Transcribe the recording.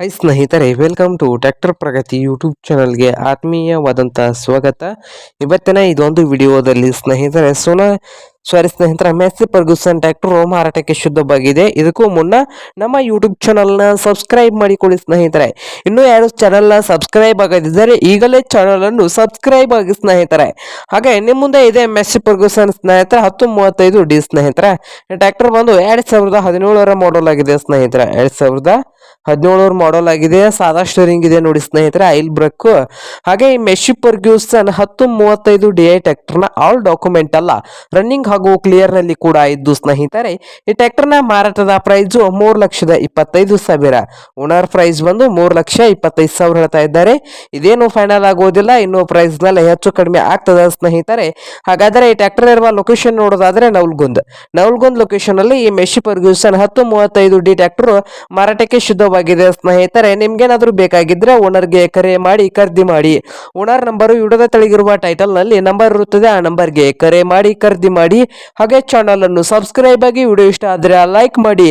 High ಸ್ನೇಹಿತರೆ, welcome to tractor Pragati YouTube ಚಾನಲ್ಗೆ ಆತ್ಮೀಯವಾದಂಥ ಸ್ವಾಗತ. ಇವತ್ತಿನ ಇದೊಂದು ವಿಡಿಯೋದಲ್ಲಿ ಸ್ನೇಹಿತರೆ, ಸೋನಾ, ಸಾರಿ ಸ್ನೇಹಿತರೆ, ಮೆಸ್ಸಿ ಪರ್ಗುಸನ್ ಟ್ರ್ಯಾಕ್ಟರ್ ಮಾರಾಟಕ್ಕೆ ಶುದ್ಧವಾಗಿದೆ. ಇದಕ್ಕೂ ಮುನ್ನ ನಮ್ಮ ಯೂಟ್ಯೂಬ್ ಚಾನಲ್ನ ಸಬ್ಸ್ಕ್ರೈಬ್ ಮಾಡಿಕೊಳ್ಳಿ ಸ್ನೇಹಿತರೆ. ಇನ್ನೂ ಯಾರು ಚಾನಲ್ನ ಸಬ್ಸ್ಕ್ರೈಬ್ ಆಗದಿದ್ದರೆ ಈಗಲೇ ಚಾನಲನ್ನು ಸಬ್ಸ್ಕ್ರೈಬ್ ಆಗಿ ಸ್ನೇಹಿತರೆ. ಹಾಗೆ ನಿಮ್ಮ ಮುಂದೆ ಇದೆ ಮೆಸ್ಸಿ ಪರ್ಗುಸನ್ ಸ್ನೇಹಿತರೆ, ಹತ್ತು ಮೂವತ್ತೈದು ಡಿ ಸ್ನೇಹಿತರೆ. ಟ್ಯಾಕ್ಟರ್ ಬಂದು ಎರಡು ಸಾವಿರದ ಹದಿನೇಳರ ಮಾಡಲ್ ಆಗಿದೆ ಸ್ನೇಹಿತರೆ. ಎರಡು ಸಾವಿರದ ಹದಿನೇಳರ ಮಾಡಲ್ ಆಗಿದೆ, ಸಾದಾ ಸ್ಟೋರಿಂಗ್ ಇದೆ ನೋಡಿ ಸ್ನೇಹಿತರೆ ಐಲ್ ಬ್ರಕ್ ಹಾಗೆ ಈ ಮೆಶಿ ಪರ್ಗ್ಯೂಸನ್ ಹತ್ತು ಮೂವತ್ತೈದು ಡಿ ಐ ಟ್ರ್ಯಾಕ್ಟರ್ನ ಆಲ್ ಡಾಕ್ಯುಮೆಂಟ್ ಅಲ್ಲ ರನ್ನಿಂಗ್ ಹಾಗೂ ಕ್ಲಿಯರ್ನಲ್ಲಿ ಕೂಡ ಇದ್ದು ಸ್ನೇಹಿತರೆ, ಈ ಟ್ರಾಕ್ಟರ್ನ ಮಾರಾಟದ ಪ್ರೈಸ್ ಮೂರು ಲಕ್ಷದ ಇಪ್ಪತ್ತೈದು ಸಾವಿರ. ಓನರ್ ಪ್ರೈಸ್ ಬಂದು ಮೂರು ಲಕ್ಷ ಇಪ್ಪತ್ತೈದು ಸಾವಿರ ಹೇಳ್ತಾ ಇದ್ದಾರೆ. ಇದೇನು ಫೈನಲ್ ಆಗೋದಿಲ್ಲ, ಇನ್ನು ಪ್ರೈಸ್ನಲ್ಲಿ ಹೆಚ್ಚು ಕಡಿಮೆ ಆಗ್ತದ ಸ್ನೇಹಿತರೆ. ಹಾಗಾದ್ರೆ ಈ ಟ್ರ್ಯಾಕ್ಟರ್ ಇರುವ ಲೊಕೇಶನ್ ನೋಡೋದಾದ್ರೆ ನವಲ್ಗುಂದ್. ನವಲ್ಗುಂದ್ ಲೊಕೇಶನ್ ಅಲ್ಲಿ ಈ ಮೆಶಿ ಪರ್ಗ್ಯೂಸನ್ ಹತ್ತು ಮೂವತ್ತೈದು ಡಿ ಟ್ರ್ಯಾಕ್ಟರ್ ಮಾರಾಟಕ್ಕೆ ಶುದ್ಧವಾಗಿದೆ ಸ್ನೇಹಿತರೆ, ನಿಮ್ಗೇನಾದ್ರೂ ಬೇಕಾಗಿದ್ರೆ ಓನರ್ಗೆ ಕರೆ ಮಾಡಿ, ಖರೀದಿ ಮಾಡಿ. ಓನರ್ ನಂಬರು ವಿಡಿಯೋದ ತೆಳಗಿರುವ ಟೈಟಲ್ನಲ್ಲಿ ನಂಬರ್ ಇರುತ್ತದೆ. ಆ ನಂಬರ್ಗೆ ಕರೆ ಮಾಡಿ, ಖರೀದಿ ಮಾಡಿ. ಹಾಗೆ ಚಾನಲ್ ಅನ್ನು ಸಬ್ಸ್ಕ್ರೈಬ್ ಆಗಿ ವಿಡಿಯೋ ಇಷ್ಟ ಆದ್ರೆ ಲೈಕ್ ಮಾಡಿ.